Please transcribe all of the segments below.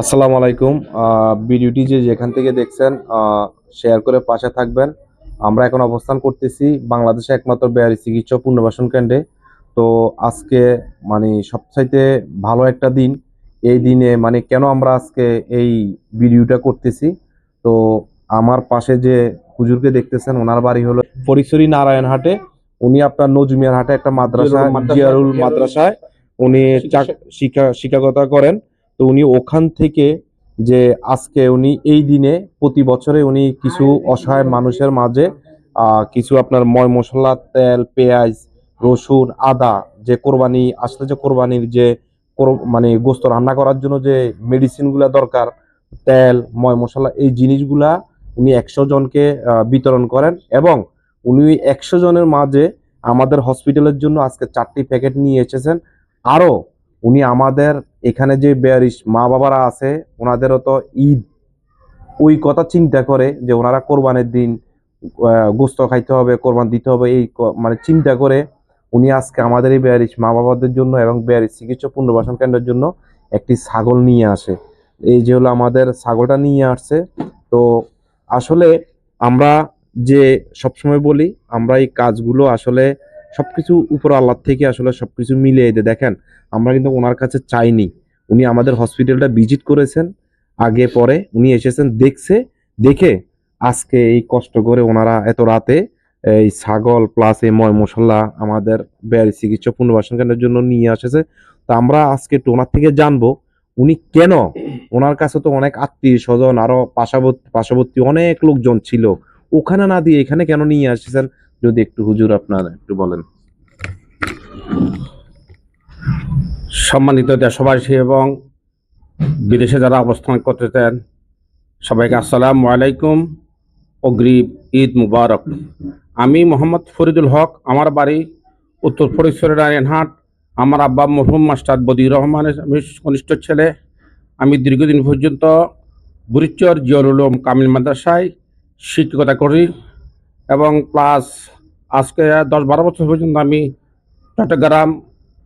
আসসালামু আলাইকুম। ভিডিওটি যে যেখান থেকে দেখছেন শেয়ার করে পাশে থাকবেন। আমরা এখন অবস্থান করতেছি বাংলাদেশে একমাত্র বেয়ারি চিকিৎসা পুনর্বাসন কেন্দ্রে। তো আজকে মানে সবচাইতে ভালো একটা দিন। এই দিনে মানে কেন আমরা আজকে এই ভিডিওটা করতেছি? তো আমার পাশে যে হুজুরকে দেখতেছেন, ওনার বাড়ি হলো ফরিশ্বরী নারায়ণহাটে উনি আপনার নজমিয়ার হাটে একটা মাদ্রাসা, জিয়ারুল মাদ্রাসায় উনি শিক্ষা শিক্ষকতা করেন। তো উনি ওখান থেকে যে আজকে উনি এই দিনে প্রতি বছরে উনি কিছু অসহায় মানুষের মাঝে কিছু আপনার ময় মশলা তেল পেঁয়াজ রসুন আদা যে কোরবানি আসলে যে কোরবানির যে মানে গোস্ত রান্না করার জন্য যে মেডিসিনগুলা দরকার তেল ময় মশলা এই জিনিসগুলা উনি একশো জনকে বিতরণ করেন এবং উনি একশো জনের মাঝে আমাদের হসপিটালের জন্য আজকে চারটি প্যাকেট নিয়ে এসেছেন। আরও উনি আমাদের এখানে যে বেয়ারিশ মা বাবারা আছে, ওনাদেরও তো ঈদ। ওই কথা চিন্তা করে যে ওনারা কোরবানের দিন গোস্ত খাইতে হবে, কোরবান দিতে হবে, এই মানে চিন্তা করে উনি আজকে আমাদের এই বেয়ারিশ মা বাবাদের জন্য এবং বেয়ারিশ চিকিৎসা পুনর্বাসন কেন্দ্রের জন্য একটি ছাগল নিয়ে আসে। এই যে হলো আমাদের ছাগলটা নিয়ে আসছে। তো আসলে আমরা যে সবসময় বলি, আমরা এই কাজগুলো আসলে সবকিছু উপর আল্লাহ থেকে আসলে সবকিছু মিলিয়ে দিয়ে। দেখেন, আমরা কিন্তু ওনার কাছে চাইনি। উনি আমাদের হসপিটালটা ভিজিট করেছেন, আগে, পরে উনি এসেছেন, দেখছে, দেখে আজকে এই কষ্ট করে ওনারা এত রাতে এই ছাগল প্লাস এই ময় মশলা আমাদের ব্যয় চিকিৎসা পুনর্বাসন কেন্দ্রের জন্য নিয়ে আসেছে। তো আমরা আজকে একটু ওনার থেকে জানব, উনি কেন? ওনার কাছে তো অনেক আত্মীয় স্বজন, আরও পাশাবর্তী পার্শ্ববর্তী অনেক লোকজন ছিল। ওখানে না দিয়ে এখানে কেন নিয়ে আসছেন? যদি একটু হুজুর আপনার একটু বলেন। সম্মানিত দেশবাসী এবং বিদেশে যারা অবস্থান করতেছেন, সবাইকে আসসালামু আলাইকুম। অগ্রিব ঈদ মুবারক। আমি মোহাম্মদ ফরিদুল হক, আমার বাড়ি উত্তর ফরিদপুরের নারায়ণহাট আমার আব্বা মরহুম মাস্টার বদির রহমানের আমি কনিষ্ঠ ছেলে। আমি দীর্ঘদিন পর্যন্ত বুরিচর জিয়র উলুম কামিল মাদ্রাসায় শিক্ষকতা করি এবং প্লাস আজকে দশ বারো বছর পর্যন্ত আমি চট্টগ্রাম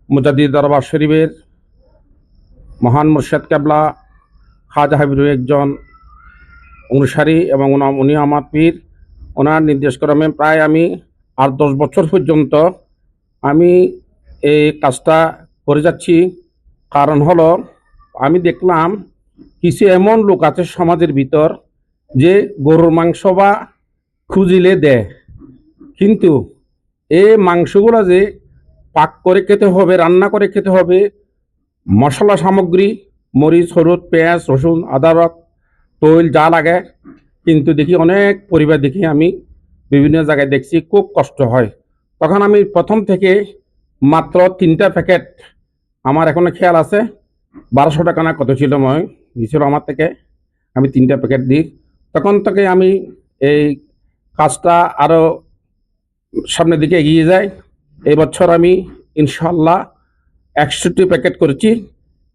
মুজাদি দরবার শরীফের মহান মুর্শেদ কেবলা খাজা হাবিবুর একজন অনুসারী এবং উনি আমার পীর। ওনার নির্দেশক্রমে প্রায় আমি আট দশ বছর পর্যন্ত আমি এই কাজটা করে যাচ্ছি। কারণ হলো, আমি দেখলাম কিছু এমন লোক আছে সমাজের ভিতর যে গরুর মাংস বা খুঁজিলে দেয়। কিন্তু এই মাংসগুলো যে পাক করে খেতে হবে, রান্না করে খেতে হবে, মশলা সামগ্রী, মরিচ, হলুদ, পেঁয়াজ, রসুন আদারক তৈল যা লাগে। কিন্তু দেখি অনেক পরিবার দেখি আমি বিভিন্ন জায়গায় দেখছি খুব কষ্ট হয়। তখন আমি প্রথম থেকে মাত্র তিনটা প্যাকেট, আমার এখনও খেয়াল আছে, বারোশো টাকা না কত ছিল মই দিছিল আমার থেকে, আমি তিনটা প্যাকেট দিই। তখন থেকে আমি এই কাজটা আরও সামনের দিকে এগিয়ে যাই এই বছর আমি ইনশাল্লাহ একশোটি প্যাকেট করেছি।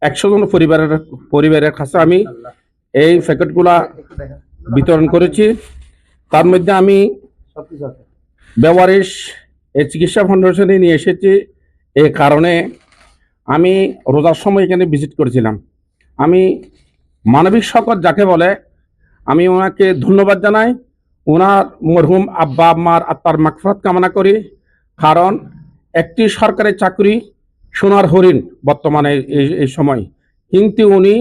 একশো জন পরিবারের পরিবারের কাছে আমি এই প্যাকেটগুলা বিতরণ করেছি। তার মধ্যে আমি ব্যবহারিস এই চিকিৎসা ফাউন্ডেশনে নিয়ে এসেছি। এই কারণে আমি রোজার সময় এখানে ভিজিট করেছিলাম। আমি মানবিক শকত যাকে বলে, আমি ওনাকে ধন্যবাদ জানাই। ওনার মরহুম আব্বা আম্মার আত্মার মাকফরাত কামনা করি, কারণ একটি সরকারি চাকরি সোনার হরিণ বর্তমানে এই এই সময়। কিন্তু উনি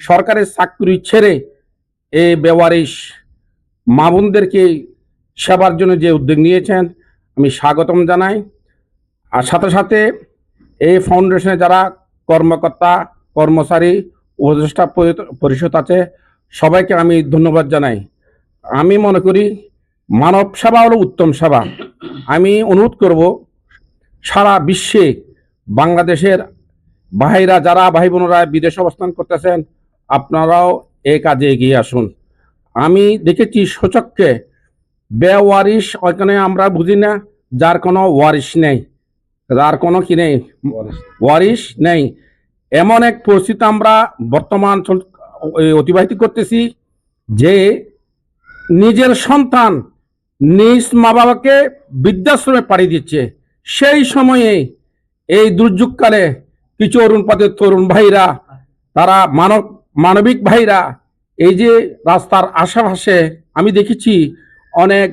সরকারের চাকরি ছেড়ে এই বেওয়ারিশ মা বোনদেরকে সেবার জন্য যে উদ্যোগ নিয়েছেন, আমি স্বাগতম জানাই। আর সাথে সাথে এই ফাউন্ডেশনে যারা কর্মকর্তা, কর্মচারী, উপদেষ্টা পরিষদ আছে, সবাইকে আমি ধন্যবাদ জানাই। আমি মনে করি মানব সেবা হলো উত্তম সেবা। আমি অনুরোধ করব সারা বিশ্বে বাংলাদেশের ভাইরা যারা ভাই বোনেরা বিদেশে অবস্থান করতেছেন আপনারাও এই কাজে এগিয়ে আসুন। আমি দেখেছি সচককে বেওয়ারিশ ওইখানে আমরা বুঝি না যার কোনো ওয়ারিশ নেই যার কোনো কি নেই ওয়ারিশ। নেই। এমন এক পরিস্থিতি আমরা বর্তমান অতিবাহিত করতেছি যে নিজের সন্তান নিজ মা বাবাকে বৃদ্ধাশ্রমে পাড়ি দিচ্ছে। সেই সময়ে এই দুর্যোগকালে কিছু অরুণ পদের তরুণ ভাইরা, তারা মানব, মানবিক ভাইরা, এই যে রাস্তার আশেপাশে আমি দেখেছি অনেক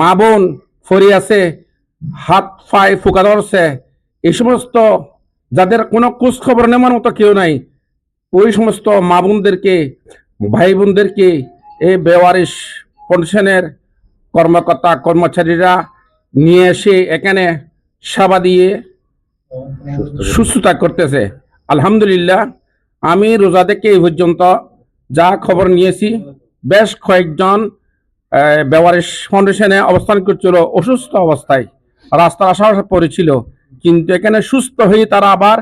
মা বোন ফরি আছে, হাত পায়ে ফুকা ধরছে, এই সমস্ত যাদের কোনো খোঁজ খবর নেওয়ার মতো কেউ নাই, ওই সমস্ত মা বোনদেরকে ভাই বোনদেরকে এই বেওয়ারিশ ফাউন্ডেশনের কর্মকর্তা কর্মচারীরা নিয়ে এসে এখানে সেবা দিয়ে সুস্থতা করতেছে। আলহামদুলিল্লাহ আমি রোজা থেকে এই পর্যন্ত যা খবর নিয়েছি বেশ কয়েকজন বেওয়ারিশ ফাউন্ডেশনে অবস্থান করছিল অসুস্থ অবস্থায়। রাস্তার আশাপাশে পড়েছিল কিন্তু এখানে সুস্থ হয়ে তারা আবার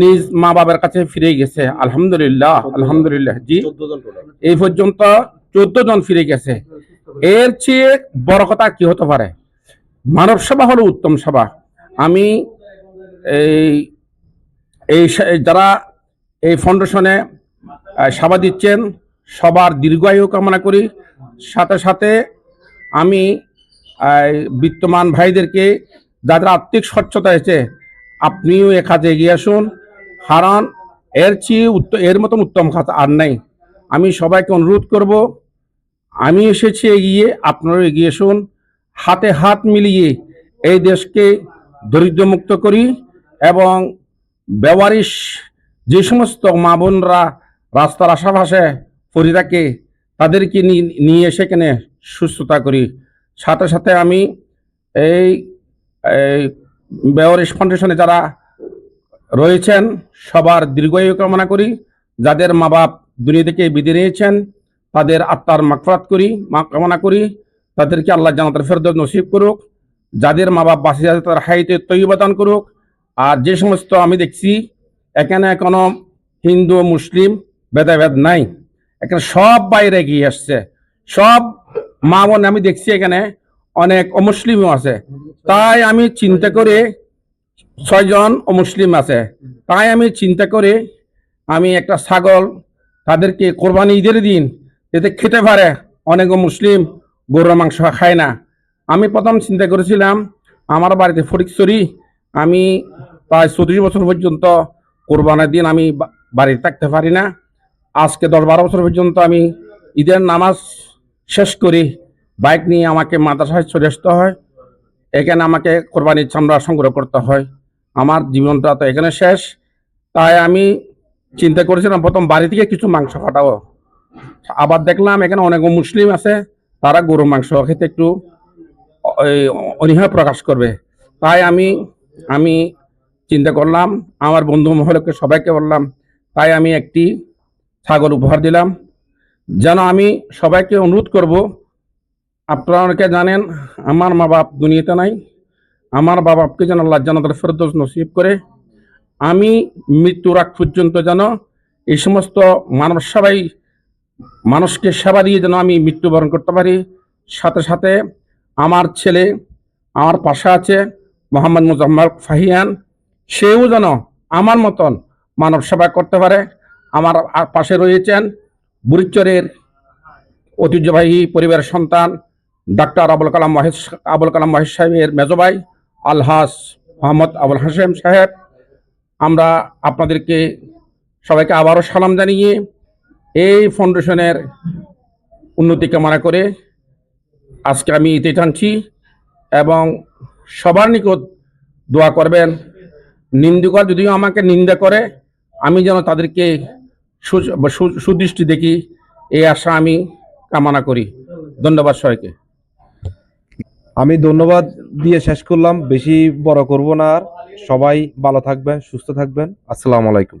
নিজ মা বাবার কাছে ফিরে গেছে। আলহামদুলিল্লাহ আলহামদুলিল্লাহ জি। এই পর্যন্ত চোদ্দ জন ফিরে গেছে। এর চেয়ে বড় কথা কি হতে পারে? মানব সেবা হলো উত্তম সেবা। আমি এই এই যারা এই ফাউন্ডেশনে সেবা দিচ্ছেন, সবার দীর্ঘায়ু কামনা করি। সাথে সাথে আমি বিত্তমান ভাইদেরকে, যাদের আর্থিক স্বচ্ছতা হয়েছে আপনিও এ এগিয়ে আসুন। কারণ এর চেয়ে এর মতন উত্তম কাজ আর নাই। আমি সবাইকে অনুরোধ করব আমি এসেছি এগিয়ে আপনারা এগিয়ে আসুন হাতে হাত মিলিয়ে এই দেশকে দরিদ্রমুক্ত করি এবং বেওয়ারিশ যে সমস্ত মা বোনরা রাস্তার আশেপাশে পড়ে থাকে, তাদেরকে নিয়ে সেখানে সুস্থতা করি। সাথে সাথে আমি এই বেওয়ারিশ ফাউন্ডেশনে যারা রয়েছেন, সবার দীর্ঘায়ু কামনা করি। যাদের মা বাপ দুনিয়া থেকে বিদায় নিয়েছেন তাদের আত্মার মাকফরাত করি, মা কামনা করি। তাদেরকে আল্লাহ জানাতের ফেরত নসিব করুক। যাদের মা বাপ বাসে আছে, তাদের হাইতে তৈবাদান করুক। আর যে সমস্ত আমি দেখছি, এখানে কোনো হিন্দু, মুসলিম ভেদাভেদ নাই। এখানে সব বাইরে গিয়ে আসছে। সব মা বোন আমি দেখছি এখানে, অনেক অমুসলিমও আছে। তাই আমি চিন্তা করে ছয়জন অমুসলিম আছে। তাই আমি চিন্তা করে আমি একটা ছাগল তাদেরকে কোরবানি ঈদের দিন যাতে খেতে পারে। অনেক মুসলিম গরুর মাংস খায় না। আমি প্রথম চিন্তা করেছিলাম, আমার বাড়িতে ফটিকছড়ি আমি প্রায় চৌত্রিশ বছর পর্যন্ত কোরবানের দিন আমি বাড়িতে থাকতে পারি না। আজকে দশ বারো বছর পর্যন্ত আমি ঈদের নামাজ শেষ করি। বাইক নিয়ে আমাকে মাদ্রাসায় চলে আসতে হয়। এখানে আমাকে কোরবানির চামড়া সংগ্রহ করতে হয়। আমার জীবনটা তো এখানে শেষ। তাই আমি চিন্তা করেছিলাম, প্রথম বাড়ি থেকে কিছু মাংস ফাটাবো আবার দেখলাম এখানে অনেক মুসলিম আছে, তারা গরু, মাংস খেতে একটু অনীহা প্রকাশ করবে। তাই আমি আমি চিন্তা করলাম, আমার বন্ধু মহলকে সবাইকে বললাম, তাই আমি একটি ছাগল উপহার দিলাম। যেন আমি সবাইকে অনুরোধ করব, আপনারা অনেকে জানেন, আমার মা বাপ দুনিয়াতে নাই, আমার মা বাপকে যেন আল্লাহ জানাতের ফেরদৌস নসিব করে, আমি মৃত্যুর আগ পর্যন্ত যেন এই সমস্ত মানব সেবাই মানুষকে সেবা দিয়ে যেন আমি মৃত্যুবরণ করতে পারি। সাথে সাথে আমার ছেলে, আমার পাশে আছে মোহাম্মদ মুজাম্মার ফাহিয়ান। সেও যেন আমার মতন মানব সেবা করতে পারে। আমার পাশে রয়েছেন বুড়িচরের ঐতিহ্যবাহী পরিবারের সন্তান ডাক্তার আবুল কালাম মহেশ আবুল কালাম মহেশ সাহেবের মেজবাই আলহাস মোহাম্মদ আবুল হাসেম সাহেব। আমরা আপনাদেরকে সবাইকে আবারও সালাম জানিয়ে এই ফাউন্ডেশনের উন্নতি কামনা করে আজকে আমি ইতি টানছি এবং সবার নিকট দোয়া করবেন। নিন্দুকর যদিও আমাকে নিন্দা করে, আমি যেন তাদেরকে সুদৃষ্টি দেখি, এই আশা আমি কামনা করি। ধন্যবাদ সবাইকে। আমি ধন্যবাদ দিয়ে শেষ করলাম। বেশি বড় করব না আর। সবাই ভালো থাকবেন, সুস্থ থাকবেন। আসসালামু আলাইকুম।